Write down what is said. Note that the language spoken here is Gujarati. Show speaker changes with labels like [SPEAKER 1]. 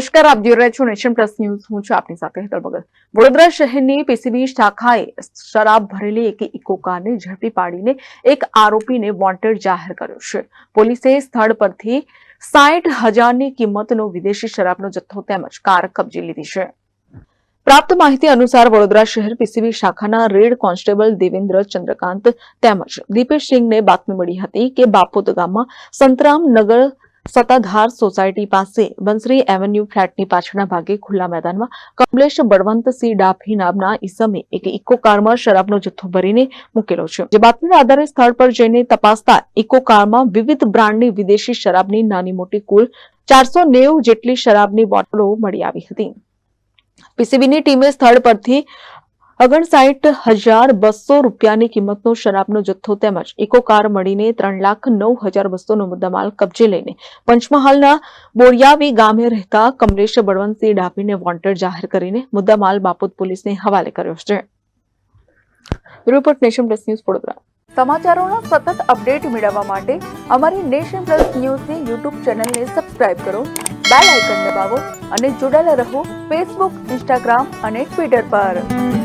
[SPEAKER 1] નમસ્કાર, આપ જોઈ રહ્યા છો નેશન પ્લસ ન્યૂઝ. હું છું આપની સાથે હેતલ ભગત. વડોદરા શહેરની પીસીબી શાખાએ શરાબ ભરેલી એક ઇકો કારને ઝડપી પાડીને એક આરોપીને વોન્ટેડ જાહેર કર્યો છે. પોલીસે સ્થળ પરથી સાઠ હજારની કિંમતનો વિદેશી શરાબનો જથ્થો તેમજ કાર કબજે લીધી છે. પ્રાપ્ત માહિતી અનુસાર વડોદરા શહેર પીસીબી શાખાના રેડ કોન્સ્ટેબલ દેવેન્દ્ર ચંદ્રકાંત તેમજ દીપેશ સિંહને બાતમી મળી હતી કે બાપોદ ગામમાં સંતરામ નગર સત્તાધાર સોસાયટી પાસે બંસરી એવન્યુ ફ્લેટની પાછળના ભાગે ખુલ્લા મેદાનમાં કમલેશ બળવંતસિંહ ડાભી નામના ઈસમે એક ઇકો કારમાં શરાબનો જથ્થો ભરીને મૂકેલો છે. જે બાતમીના આધારે સ્થળ પર જઈને તપાસતા ઇકો કારમાં વિવિધ બ્રાન્ડની વિદેશી શરાબની નાની મોટી કુલ ચારસો જેટલી શરાબની બોટલો મળી આવી હતી. પીસીબીની ટીમે સ્થળ પરથી ઓગણસાઠ હજાર બસો રૂપિયાની કિંમતનો શરાબનો જથ્થો તેમજ ઇકો કાર મળીને ત્રણ લાખ નવ હજાર બસોનો મુદ્દામાલ કબજે લઈને પંચમહાલના બોરિયાવી ગામે રહેતા કમલેશ બળવંતસિંહ ડાભીને વોન્ટેડ જાહેર કરીને મુદ્દામાલ બાપોદ પોલીસને હવાલે કર્યો છે. Report nation plus news Vadodara. સમાચારોના સતત અપડેટ મેળવવા માટે અમારી નેશન પ્લસ ન્યૂઝની યુટ્યુબ ચેનલને સબસ્ક્રાઇબ કરો, બેલ આઇકન દબાવો અને જોડાયેલા રહો ફેસબુક, ઇન્સ્ટાગ્રામ અને ટ્વિટર પર.